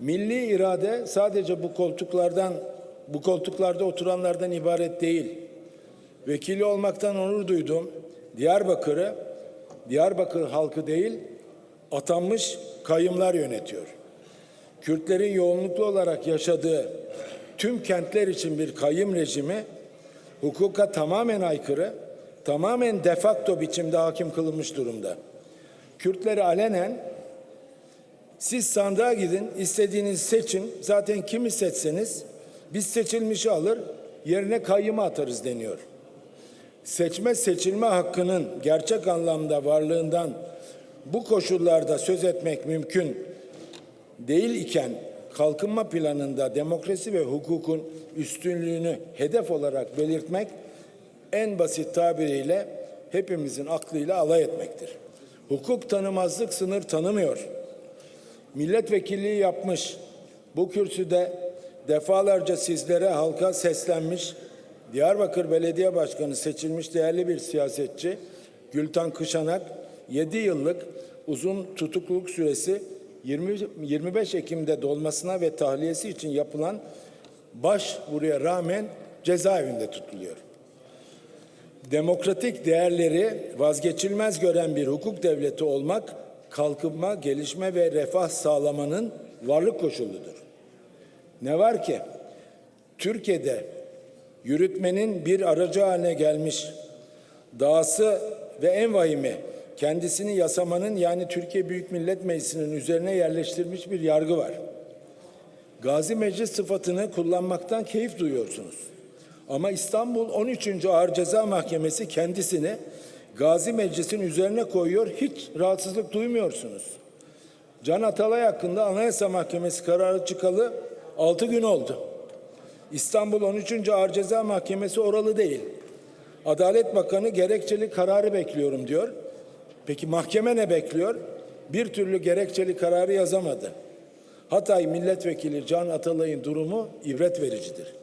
Milli irade sadece bu koltuklardan, bu koltuklarda oturanlardan ibaret değil. Vekili olmaktan onur duydum. Diyarbakır'ı, Diyarbakır halkı değil, atanmış kayyımlar yönetiyor. Kürtlerin yoğunluklu olarak yaşadığı tüm kentler için bir kayyım rejimi hukuka tamamen aykırı, tamamen defakto biçimde hakim kılınmış durumda. Kürtleri alenen siz sandığa gidin, istediğinizi seçin. Zaten kimi seçseniz biz seçilmişi alır, yerine kayyımı atarız deniyor. Seçme seçilme hakkının gerçek anlamda varlığından bu koşullarda söz etmek mümkün değil iken kalkınma planında demokrasi ve hukukun üstünlüğünü hedef olarak belirtmek en basit tabiriyle hepimizin aklıyla alay etmektir. Hukuk tanımazlık sınır tanımıyor. Milletvekilliği yapmış, bu kürsüde defalarca sizlere halka seslenmiş, Diyarbakır Belediye Başkanı seçilmiş değerli bir siyasetçi Gültan Kışanak 7 yıllık uzun tutukluluk süresi 20, 25 Ekim'de dolmasına ve tahliyesi için yapılan başvuruya rağmen cezaevinde tutuluyor. Demokratik değerleri vazgeçilmez gören bir hukuk devleti olmak, kalkınma, gelişme ve refah sağlamanın varlık koşuludur. Ne var ki Türkiye'de yürütmenin bir aracı haline gelmiş, dahası ve en vahimi kendisini yasamanın yani Türkiye Büyük Millet Meclisi'nin üzerine yerleştirmiş bir yargı var. Gazi Meclis sıfatını kullanmaktan keyif duyuyorsunuz. Ama İstanbul 13. Ağır Ceza Mahkemesi kendisini Gazi Meclis'in üzerine koyuyor, hiç rahatsızlık duymuyorsunuz. Can Atalay hakkında Anayasa Mahkemesi kararı çıkalı 6 gün oldu. İstanbul 13. Ağır Ceza Mahkemesi oralı değil. Adalet Bakanı gerekçeli kararı bekliyorum diyor. Peki mahkeme ne bekliyor? Bir türlü gerekçeli kararı yazamadı. Hatay Milletvekili Can Atalay'ın durumu ibret vericidir.